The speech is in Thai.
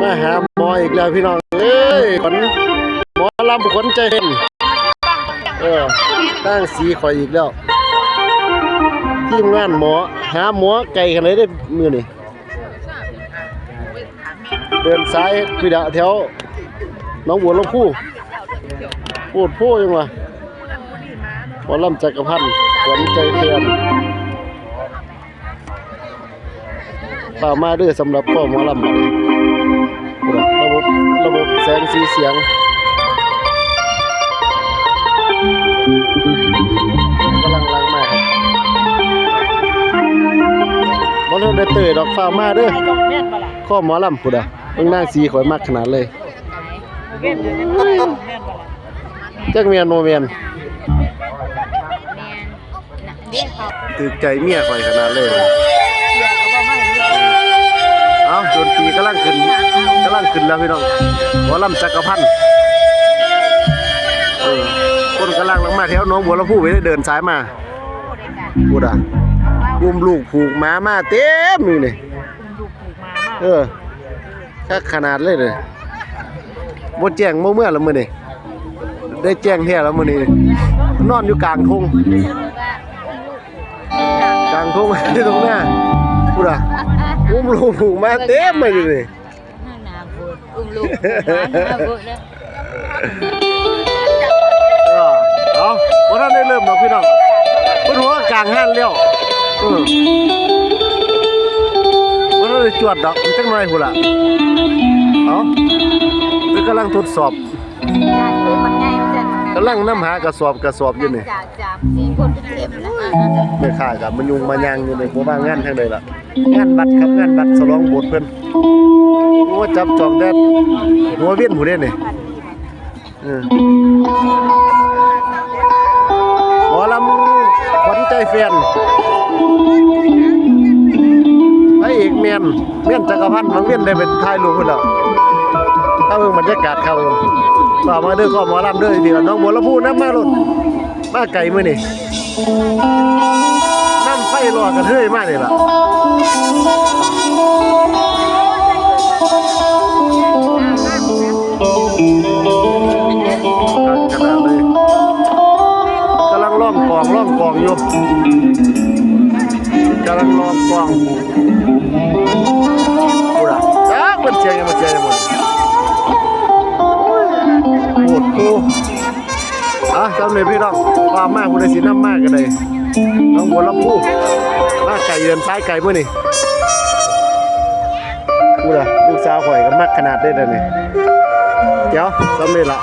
มาหาหมออีกแล้วพี่น้อง เอ้ยขนหมอลำขนใจเห็น เออตั้งสีข่อยอีกแล้ว ทีมงานหมอ หาหมอไก่กันเลยได้มือนี่เดินซ้ายพี่ดาแถวน้องบัวลำพูพูดพูดยังวะหมอลำจักรพันธ์ขวัญใจเทียนฝ่ามาด้อสำหรับพ่อหมอลำ ระบบระบบแสงสีเสียงกำลังลังมากครับบอลได้เตยดอกฝ่ามาเด้อไอ้ดอกแม่นบ่ล่ะข้อหมอลำพูดอะเบิ่งนางสีข่อยมากขนาดเลยแม่นอยู่ในไอ้ดอกแม่นบ่ล่ะจักเมียนโมเมียนแมนน่ะเรียกเขาตึกใจเมียข่อยขนาดเลย แล้วพี่น้องหมอลำจักรพันธ์เออคนกำลังลงมาแถวหน้องบัวลำพูไปได้เดินซ้ายมาพูดอะอุ้มลูกผูกหมามาเต็มอยู่นี่คุณดูปลูกมามากเออคักขนาดเลยเลยบ่แจ้งบ่เมื่อละมื้อนี่ได้แจ้งแท้แล้วมื้อนี้นอนอยู่กลางทุ่งกลางทุ่งที่ตรงหน้าพูดอะอุ้มลูกผูกมาเต็มเลยอยู่นี่นั่งนาบุญ อุ้มลูกมาหน้าบุญแล้วเออเอาบ่ทันได้เริ่มดอกพี่น้องเพิ่นหัวกลางห้านแล้วเออบ่ทันได้จวดดอกจักหน่อยพุ่นล่ะเอาเพิ่นกำลังทดสอบกำลังน้ำหากระสอบกระสอบอยู่นี่จากจากสี่คนเป็นเต็มแล้วอะแม่ค้ากับมันยุงมายางอยู่ในบ่ว่างานทางใดล่ะงานบัตรครับงานบัตรฉลองบสถ์เพิ่น โอ้จับจองแดดหัวเวียนผู้เด้นี่เออหมอลำขวัญใจแฟนพระเอกเมียนเมียนจักรพันธ์มังเวียนได้เป็นถ่ายรูปพุ่นแล้วถ้าเบิ่งบรรยากาศครับผมากมาเด้อก็หมอลำเด้อทีละน้องบัวลำพูนำมาโลดมาไกลมื้อนี่น้ำไฟรอกันเฮ้ยมากเลยล่ะ องกองล่องกองอยู่กำลังล่องกองกูด่ะจ้ามันเชียงยังมันเชียงยังหมดโหดกูอะจำเลยพี่น้องความมากคุณได้สิน้ำมากกันเลยน้องบัวลำพูมากไก่เยือนซ้ายไก่เมื่อนี่กูล่ะลูกสาวข่อยก็มักขนาดได้เลยเนี่ยเดี๋ยวสำเร็จละ